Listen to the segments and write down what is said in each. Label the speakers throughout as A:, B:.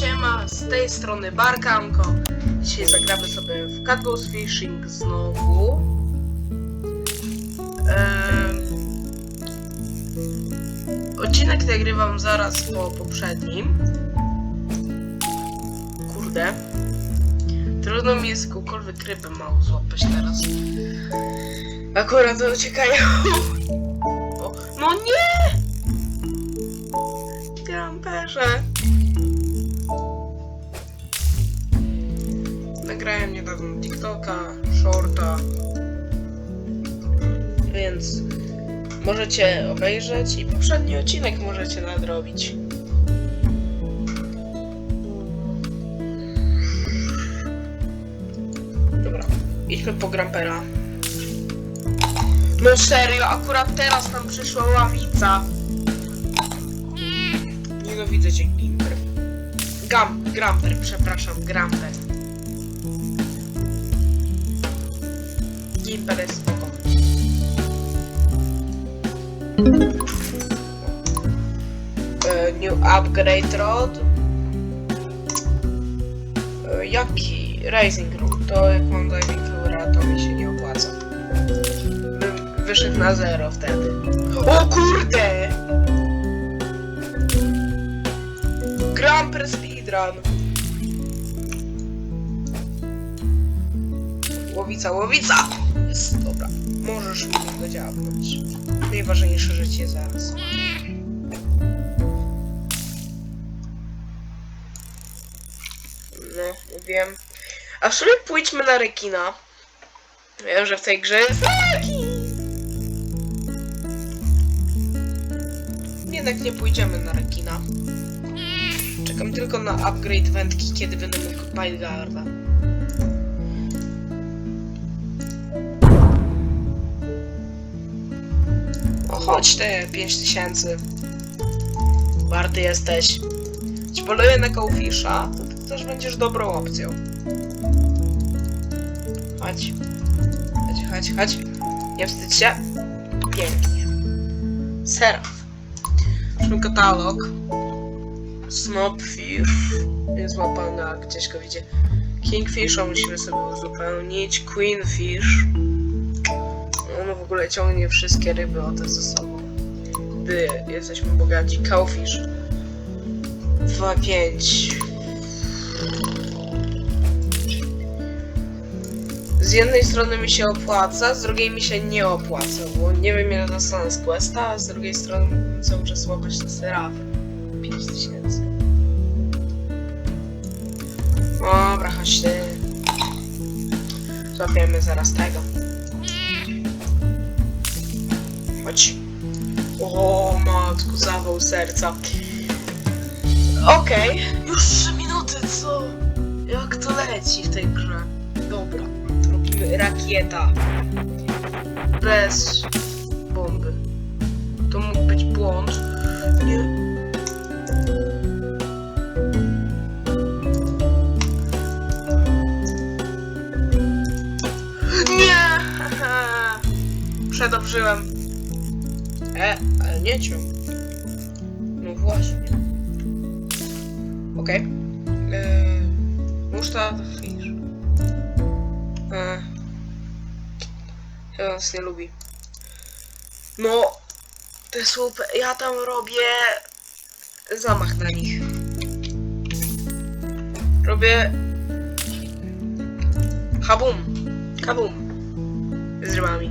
A: siema, z tej strony Barkanko. Dzisiaj zagramy sobie w Catboss Fishing znowu. Em, odcinek nagrywam zaraz po poprzednim. Kurde. Trudno mi jest jakąkolwiek rybę mało złapać teraz. Akurat uciekają. O, no nie! Gramperze. Nagrałem niedawno TikToka, Shorta, więc możecie obejrzeć i poprzedni odcinek możecie nadrobić. Dobra, idźmy po Grampera. No serio, akurat teraz tam przyszła ławica. Nienawidzę cię, Gimper. Gam, Gramper, przepraszam, Gramper. Gimper jest spoko. New upgrade rod. E, Jaki? Rising Room. To jak mam diving lure, to mi się nie opłaca. Bym wyszedł na zero wtedy. O kurde! Gramper speedrun. Łowica, łowica! Jest, dobra. Możesz mi go działać. Najważniejsze życie zaraz. No, wiem. A w sumie pójdźmy na rekina. Wiem, że w tej grze jest. Jednak nie pójdziemy na rekina. Czekam tylko na upgrade wędki, kiedy będę mógł Pilegarda. Chodź te 5000. Warty jesteś. Ci poluję na Cowfisha, to ty też będziesz dobrą opcją. Chodź. Chodź, chodź, chodź. Nie wstydź się. Pięknie. Seraf. Zobaczmy katalog. Snopfish jest złapany, a gdzieś go widzę. Kingfisha musimy sobie uzupełnić. Queenfish. W ogóle ciągnie wszystkie ryby o te ze sobą. Gdy jesteśmy bogaci. Cowfish. 2-5. Z jednej strony mi się opłaca, z drugiej mi się nie opłaca, bo nie wiem ile dostanę z questa, a z drugiej strony mógłbym cały czas łapać te serafy. 5000. Dobra, chodź ty. Złapiemy zaraz tego. Chodź. O, matku, zawał serca. Okej, już 3 minuty, co? Jak to leci w tej grze? Dobra, robimy rakieta. Bez bomby. To mógł być błąd. Nie. Nie! Przedobrzyłem. E, ale nie ciąg. No właśnie. Okej. Eee, Muszta fish. Eee. Chyba nas nie lubi. No, te słupy, ja tam robię zamach na nich. Robię habum, kabum z rybami.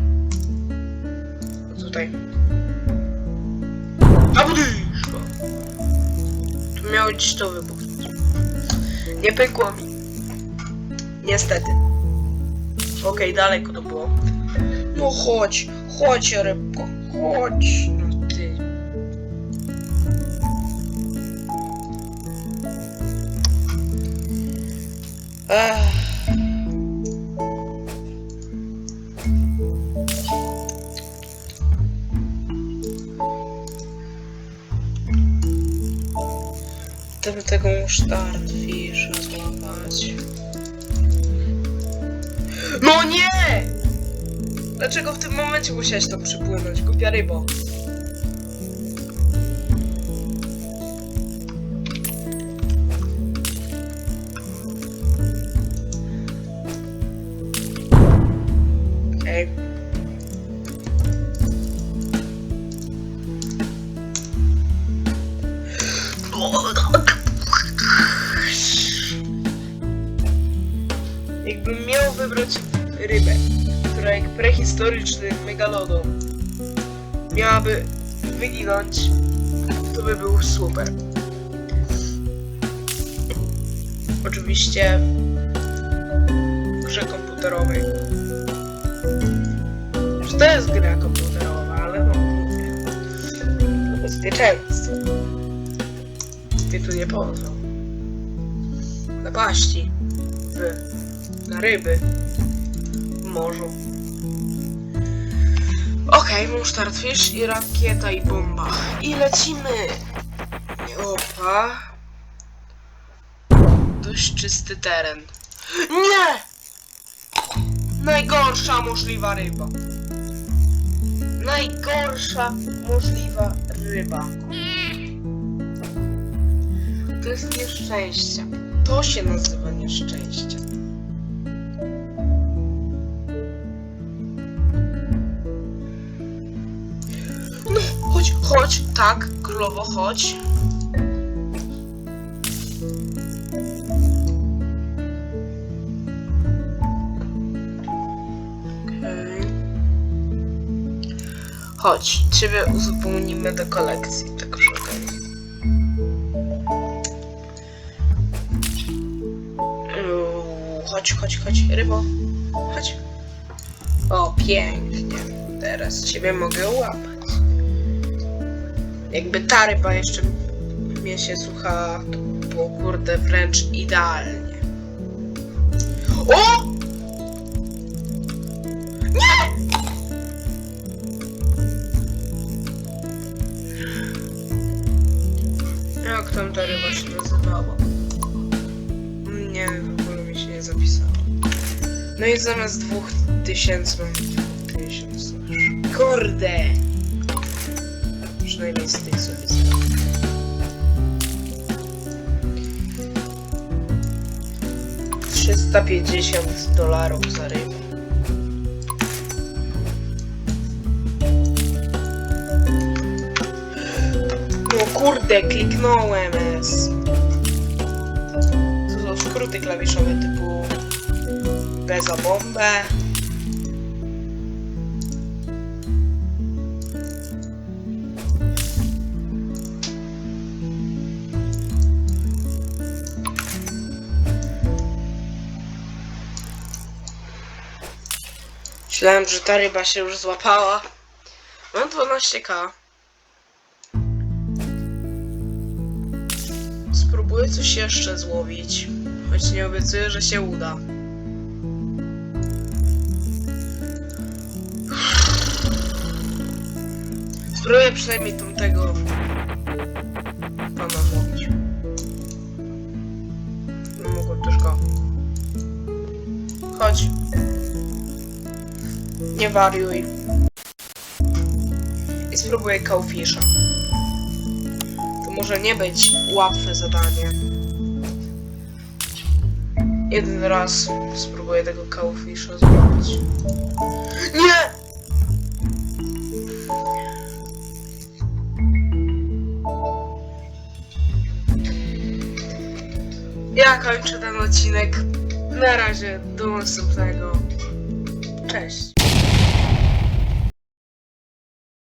A: No Tutaj. Tu ci to wybuchnąć. Nie pykło mi. Niestety. Okej, daleko to było. No chodź, chodź rybko, chodź. No ty. Ech. Gdyby tego start fish złapać. No nie! Dlaczego w tym momencie musiałeś to przypłynąć, głupia rybo? Wybrać rybę, która jak prehistoryczny megalodon miałaby wyginąć, to by był super. Oczywiście w grze komputerowej. Że to jest gra komputerowa, ale no. Bezpieczeństwo. Ty tu nie pozwól. Napaści. Wy. Na ryby. W morzu. Okej, okay, startfish i rakieta i bomba. I lecimy! Opa. Dość czysty teren. Nie! Najgorsza możliwa ryba. Najgorsza możliwa ryba. To jest nieszczęście. To się nazywa nieszczęście. Chodź, tak, królowo, chodź. Chodź, ciebie uzupełnimy do kolekcji, tak przy Chodź, chodź, chodź, rybo. Chodź. O, pięknie. Teraz ciebie mogę łapać. Jakby ta ryba jeszcze mnie się słucha, to było kurde wręcz idealnie. O! Nie! Jak tam ta ryba się nazywała? Nie, w ogóle mi się nie zapisało. No i zamiast dwóch tysięcy mam tysiąc. Kurde! Tych sobie zrobię. Trzysta pięćdziesiąt dolarów za rybę. No kurde, kliknąłem S. To są skróty klawiszowe typu B za bombę. Myślałem, że ta ryba się już złapała. Mam 12k. Spróbuję coś jeszcze złowić. Choć nie obiecuję, że się uda. Spróbuję przynajmniej tamtego Nie wariuj. I spróbuję cowfisha. To może nie być łatwe zadanie. Jeden raz spróbuję tego cowfisha zrobić. Nie! Ja kończę ten odcinek. Na razie, do następnego. Cześć.